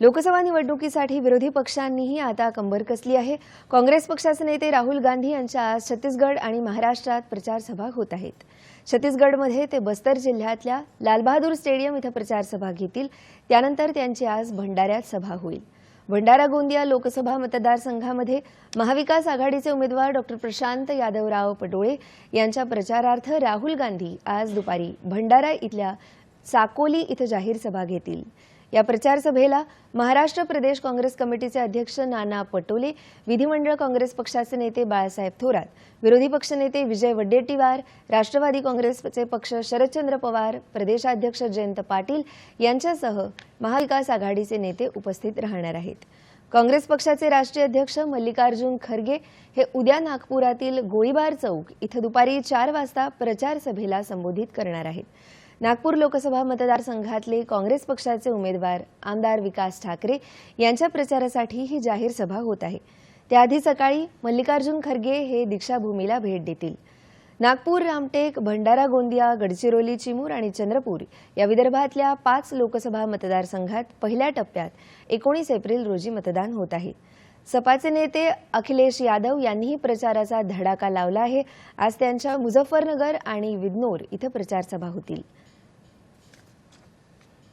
लोकसभा निवडणुकीसाठी विरोधी पक्षांनीही आता कंबर कसली आहे? काँग्रेस पक्षाचे नेते राहुल गांधी यांच्या आज छत्तीसगड आणि महाराष्ट्रात प्रचारसभा होत आहेत. छत्तीसगडमध्ये ते बस्तर जिल्ह्यातल्या लालबहादूर स्टेडियम इथं प्रचारसभा घेतील. त्यानंतर त्यांची आज भंडाऱ्यात सभा होईल. भंडारा गोंदिया लोकसभा मतदारसंघामध्ये महाविकास आघाडीचे उमेदवार डॉक्टर प्रशांत यादवराव पटोळे यांच्या प्रचारार्थ राहुल गांधी आज दुपारी भंडारा इथल्या साकोली इथं जाहीर सभा घेतील. या प्रचार सभेला महाराष्ट्र प्रदेश काँग्रेस कमिटीचे अध्यक्ष नाना पटोले विधिमंडळ काँग्रेस पक्षाचे नेते बाळासाहेब थोरात विरोधी पक्षनेते विजय वड्डेटीवार राष्ट्रवादी काँग्रेसचे पक्ष शरदचंद्र पवार प्रदेशाध्यक्ष जयंत पाटील यांच्यासह महाविकास आघाडीचे नेते उपस्थित राहणार आहेत. काँग्रेस पक्षाचे राष्ट्रीय अध्यक्ष मल्लिकार्जुन खरगे हे उद्या नागपुरातील गोळीबार चौक इथं दुपारी चार वाजता प्रचारसभेला संबोधित करणार आहेत. नागपूर लोकसभा मतदारसंघातले काँग्रेस पक्षाचे उमेदवार आमदार विकास ठाकरे यांच्या प्रचारासाठी ही जाहीर सभा होत आहे. त्याआधी सकाळी मल्लिकार्जुन खरगे हे दीक्षाभूमीला भेट देतील. नागपूर रामटेक भंडारा गोंदिया गडचिरोली चिमूर आणि चंद्रपूर या विदर्भातल्या पाच लोकसभा मतदारसंघात पहिल्या टप्प्यात एकोणीस एप्रिल रोजी मतदान होत आहे. सपाचे नेते अखिलेश यादव यांनीही प्रचाराचा धडाका लावला आहे. आज त्यांच्या मुझफ्फरनगर आणि विदनोर इथं प्रचारसभा होतील.